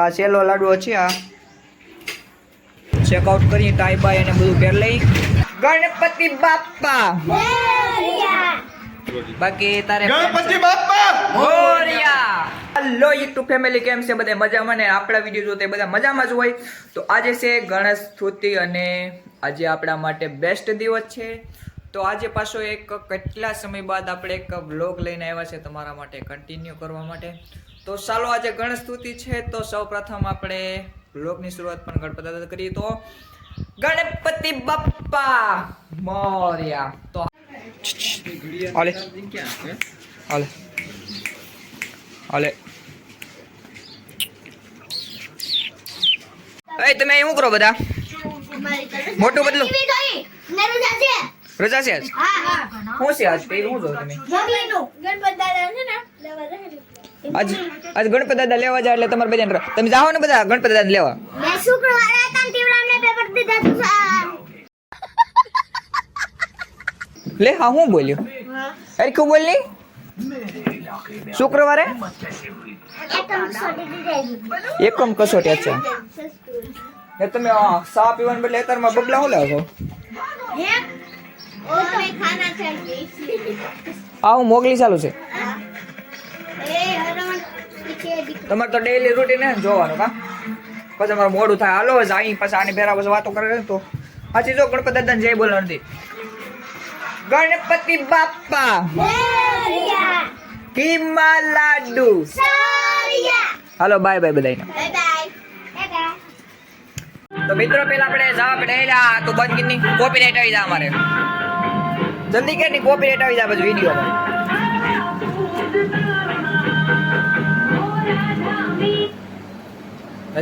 આ સેલો લાડવો છે આ. ચેકઆઉટ કરી ટાઈ બાય અને બધું પહેર લઈ ગણપતિ બાપ્પા! બાકી તારે ગણપતિ બાપા મોરિયા! હેલો યુટ્યુબ ફેમિલી કેમ છે? બધા મજામાં ને? આપણા વીડિયો જોતે બધા મજામાં જ હોય. તો આજે છે ગણેશ સ્તુતિ અને આજે આપણા માટે બેસ્ટ દિવસ છે. તો આજે પાછો એક કેટલા સમય બાદ આપણે એક વ્લોગ લઈને આવ્યા છે તમારા માટે કન્ટિન્યુ કરવા માટે. તો ચાલો આજે ગણેશ સ્તુતિ છે તો સૌ પ્રથમ આપણે વ્લોગની શરૂઆત પણ ગણપત દાદા કરીએ. તો ગણપતિ બાપ્પા મોર્યા. તો હાલે. એ તમે શું કરો બધા? મોટું બદલું. રજા છે આજ? હું છે આજ કઈ હું જો તમે? આજ આજ ગણપત દાદા લેવા જાય એટલે તમારે બધાને તમે જાઓ ને બધા ગણપત દાદા લેવા લે હા હું બોલ્યો? અરે શું બોલની? શુક્રવારે? એકમ કસોટી છે એ તમે સા પીવાને બદલે અત્યારમાં બબલા હું લાવો છો આ હું મોગલી ચાલુ છે. તમારે તો ડેઈલી રૂટીન હે જોવાનું કા? પછી અમારું મોડું થાય. હાલો જાય પછી આની ફેરા પછી વાતો કરે તો. પાછી જો ગણપત દાદાને જય બોલવા નથી. ગણપતિ બાપ્પા કિમા લાડુ. હાલો બાય બાય બધાને તો મિત્રો પેલા આપણે જવા પડે તો બંધ કિની કોપી રાઈટ આવી જાય અમારે. જલ્દી કે ની કોપી રેટ આવી જાય પછી વીડિયો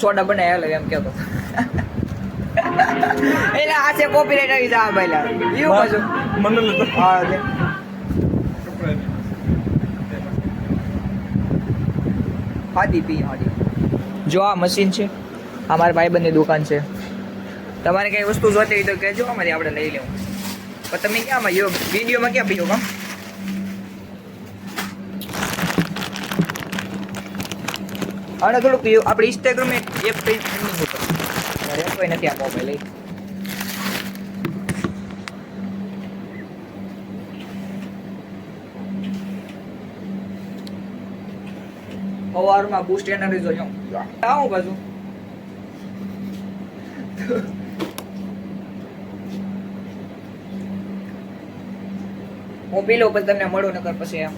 છોડા બનાય હાલે એમ કેતો. એટલે આ છે કોપી રેટ આવી જાય પહેલા એવું પાછું. મને નતો. હા લે. હાદી પી હાદી. જો આ મશીન છે અમારા ભાઈબંધની દુકાન છે. તમારે કઈ વસ્તુ જોતી હોય તો કહેજો અમારી આપણે લઈ લેવું. પણ તમે ક્યાંમાં યો વિડીયોમાં ક્યાં પીઓ કામ અને થોડુંક યો- આપણે ઇન્સ્ટાગ્રામ એક પેજ કોઈ નથી આ મોબાઈલ સવારમાં બુસ્ટ એનર્જી જો આવું બાજુ હું પી લઉં તમને મળું નકર પછી એમ.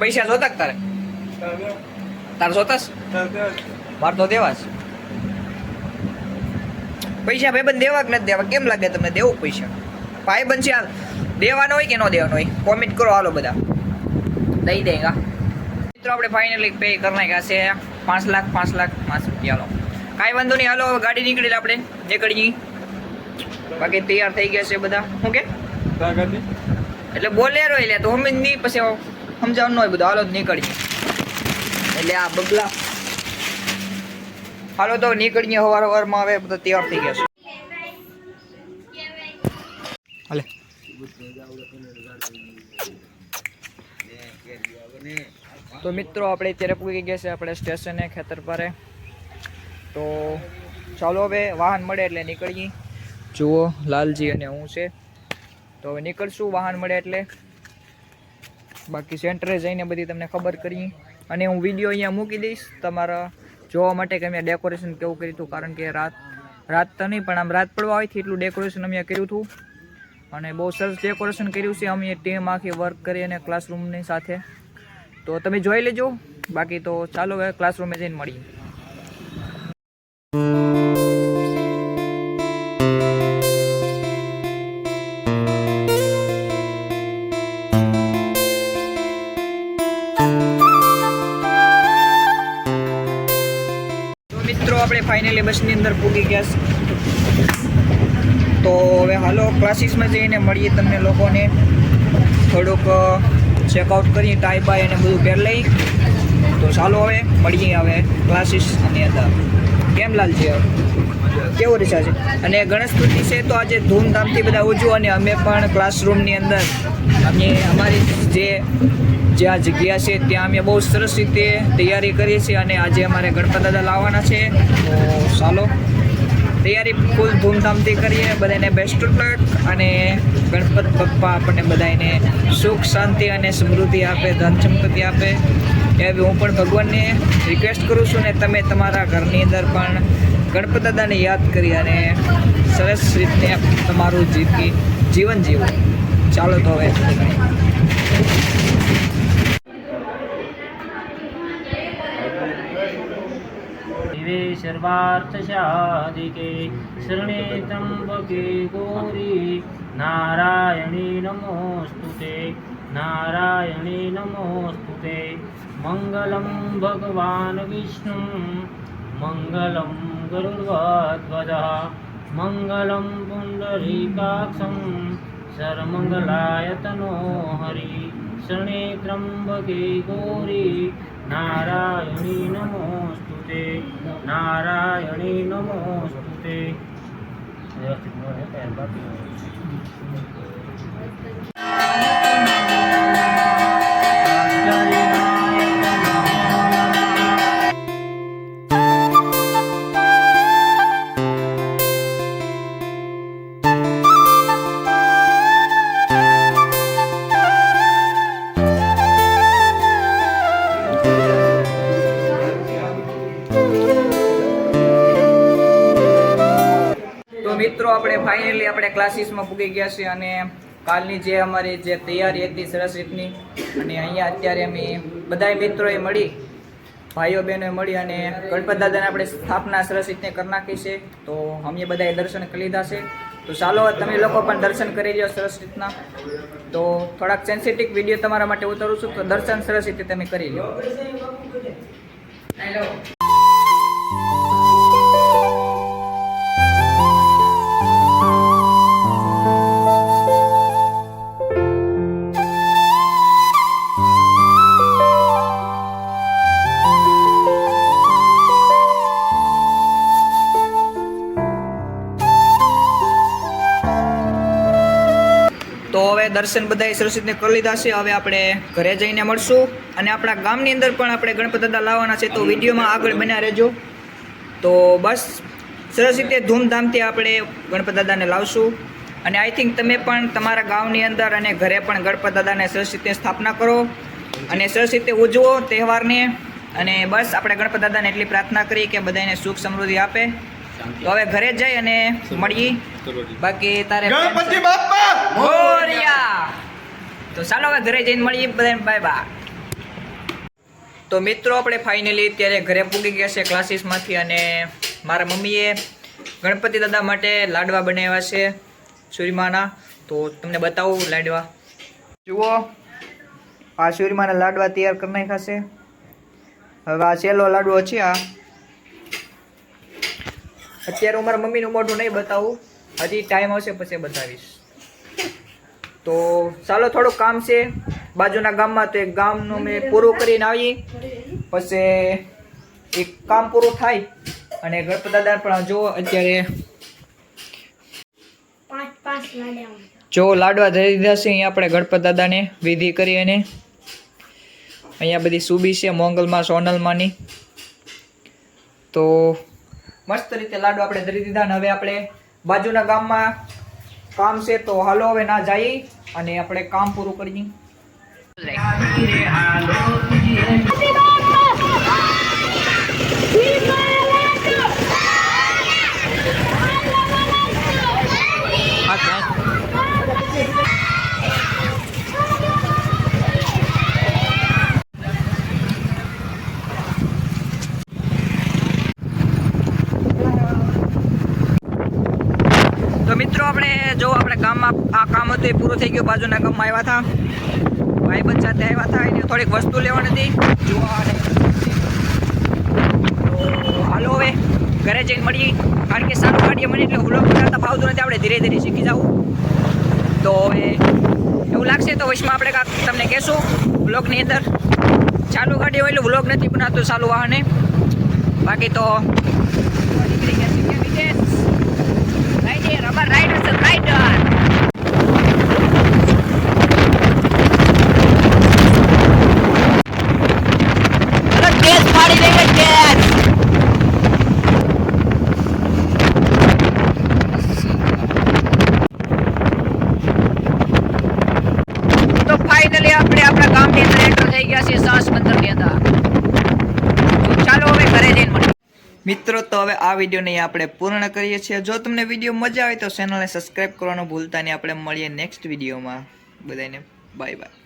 પૈસા જોતા તારે? તારે જોતાસ મારે તો દેવા છે પૈસા ભાઈબંધ દેવા કે નથી દેવા? કેમ લાગે તમને દેવું પૈસા? ભાઈબંધ છે હાલ દેવાનો હોય કે ન દેવાનો હોય? કોમેન્ટ કરો હાલો બધા. દઈ દેગા મિત્રો, આપણે ફાઇનલી પે કરી નાખ્યા છે. પાંચ લાખ પાંચ લાખ, પાંચ રૂપિયા કાંઈ વાંધો નહીં, હાલો, ગાડી નીકળી આપણે. નીકળી બાકી તૈયાર થઈ ગયા છે બધા. શું કે? એટલે બોલેરો એટલે તો અમે નહીં પછી સમજાવવાનું હોય બધું. હાલો, નીકળીએ. એટલે આ બગલા. હાલો, તો નીકળીએ સવાર સવારમાં હવે બધા તૈયાર થઈ ગયા છે. હાલે. તો મિત્રો, આપણે અત્યારે પૂગી ગયા છે આપણે સ્ટેશને ખેતર પારે. તો ચાલો હવે વાહન મળે એટલે નીકળીએ. જુઓ, લાલજી અને હું છે. તો હવે નીકળશું વાહન મળે એટલે. બાકી સેન્ટરે જઈને બધી તમને ખબર કરી. અને હું વીડિયો અહીંયા મૂકી દઈશ. તમારા જોવા માટે કે અમે ડેકોરેશન કેવું કર્યું હતું, કારણ કે રાત રાત તો નહીં, પણ આમ રાત પડવા હોય એટલું ડેકોરેશન અમે કર્યું હતું. અને બહુ સરસ ડેકોરેશન કર્યું છે. અમે ટીમ આખી વર્ક કરી અને ક્લાસરૂમની સાથે. તો તમે જોઈ લેજો. બાકી તો ચાલો હવે ક્લાસરૂમે જઈને મળીએ. ફાઇનલી બસની અંદર પૂગી ગયા છે. તો હવે હાલો ક્લાસીસમાં જઈને મળીએ તમને લોકોને. થોડુંક ચેકઆઉટ કરી ટાઈ બાય અને બધું પહેર લઈ તો ચાલો હવે, મળીએ હવે ક્લાસીસની અંદર. કેમ લાલજી હવે? કેવો રિચાર્જ અને ગણેશ ચતુર્થી છે તો આજે ધૂમધામથી બધા ઉજવો અને અમે પણ ક્લાસરૂમની અંદર અમે અમારી જે જે આ જગ્યા છે ત્યાં અમે બહુ સરસ રીતે તૈયારી કરીએ છીએ અને આજે અમારે ગણપત દાદા લાવવાના છે. તો ચાલો, તૈયારી ફૂલ ધૂમધામથી કરીએ, બધાને બેસ્ટ ઓફ લક અને ગણપત બપ્પા આપણને બધાને સુખ, શાંતિ અને સમૃદ્ધિ આપે ધન સંપત્તિ આપે એવી હું પણ ભગવાનને રિક્વેસ્ટ કરું છું ને તમે તમારા ઘરની અંદર પણ ગણપત દાદાને યાદ કરી અને સરસ રીતે તમારું જીતી જીવન જીવો ચાલો તો હવે દેવે સર્વાર્થ સાધિકે શરણે ત્રંબકે ગૌરી નારાયણી નમોસ્તુ તે નારાયણી નમોસ્તુ તે મંગલમ ભગવાન વિષ્ણુ મંગલમ गरुड्ध्वजः मङ्गलं पुण्डरीकाक्षं सर्वमङ्गलायतनो हरि शरणे त्र्यम्बके गौरी नारायणी नमोऽस्तु ते नारायणी नमोऽस्तु ते व्यवस्थित મિત્રો, આપણે ફાઇનલી આપણે ક્લાસીસમાં પૂગી ગયા છીએ અને કાલની જે અમારી જે તૈયારી હતી સરસ રીતની, અને અહીંયા અત્યારે અમે બધાય મિત્રોએ મળી, ભાઈઓ બહેનોએ મળી અને ગણપત દાદાને આપણે સ્થાપના સરસ રીતે કરી નાખી છે. તો અમે બધાએ દર્શન કરી લીધા છે. તો ચાલો, તમે લોકો પણ દર્શન કરી લો સરસ રીતના. તો થોડાક સેન્સિટિવ વીડિયો તમારા માટે ઉતારું છું, તો દર્શન સરસ રીતે તમે કરી લો તો દર્શન બધાએ સરસ્વતીને કરી લીધા છે. હવે આપણે ઘરે જઈને મળશું અને આપણા ગામની અંદર પણ આપણે ગણપત દાદા લાવવાના છે, તો વિડીયોમાં આગળ બન્યા રહેજો. તો બસ સરસ રીતે ધૂમધામથી આપણે ગણપત દાદાને લાવશું. અને આઈ થિંક તમે પણ તમારા ગામની અંદર અને ઘરે પણ ગણપત દાદાને સરસ રીતે સ્થાપના કરો. અને સરસ રીતે ઉજવો તહેવારને. અને બસ, આપણે ગણપત દાદાને એટલી પ્રાર્થના કરી કે બધાને સુખ સમૃદ્ધિ આપે. તો હવે ઘરે જઈ અને મળીએ. બાકી તારે ગણપતિ બાપા! મોરિયા! તો ચાલો હવે ઘરે જઈને મળીએ બધાને. Bye bye. તો મિત્રો આપણે ફાઇનલી અત્યારે ઘરે પૂગી ગયા છે ક્લાસીસમાંથી અને મારા મમ્મીએ ગણપતિ દાદા માટે લાડવા બનાવ્યા છે સુરીમાના. તો તમને બતાવું લાડવા. જુઓ આ સુરીમાના લાડવા તૈયાર કરી નાખ્યા છે. હવે આ છેલ્લો લાડવો છે આ. અત્યારે હું મારા મમ્મીનું મોઢું નહીં બતાવું. હજી ટાઈમ આવશે પછી બતાવીશ. તો ચાલો થોડુંક કામ છે. બાજુના ગામમાં તો એક ગામનું મેં પૂરું કરીને આવી પછી એક કામ પૂરું થાય અને ગણપત દાદા પણ જો અત્યારે જો લાડવા ધરી દીધા છે અહીંયા આપણે ગણપત દાદાને વિધિ કરી અને અહીંયા બધી સુબી છે મોંગલમાં સોનલમાંની. તો મસ્ત રીતે લાડુ આપણે ધરી દીધા અને હવે આપણે બાજુના ગામમાં કામ છે તો હાલો હવે ના જઈ અને આપણે કામ પૂરું કરીએ તો મિત્રો આપણે જો આપણે ગામમાં હતું એ પૂરું થઈ ગયું. બાજુના ગામમાં આવ્યા હતા. ભાઈબંધ સાથે આવ્યા હતા. એને થોડીક વસ્તુ લેવાની હતી. જોવા હાલો હવે ઘરે જઈને મળીએ. કારણ કે સારું ગાડીએ મને એટલે વ્લોગ બનાવતા ફાવતું નથી. આપણે ધીરે ધીરે શીખી જવું તો હવે એવું લાગશે તો વચમાં આપણે કાંક તમને કહેશું વ્લોગની અંદર. ચાલુ ગાડી હોય એટલે વ્લોગ નથી બનાવતું ચાલુ વાહને. બાકી તો આપણા એન્ટર થઈ ગયા છે સાસ મંદિરની અંદર. ચાલો હવે ઘરે જઈને મિત્રો, તો હવે આ વિડીયોને અહીં આપણે પૂર્ણ કરીએ છીએ. જો તમને વીડિયો મજા આવે તો ચેનલને સબસ્ક્રાઇબ કરવાનું ભૂલતા નહીં. આપણે મળીએ નેક્સ્ટ વિડીયોમાં. બધાને બાય બાય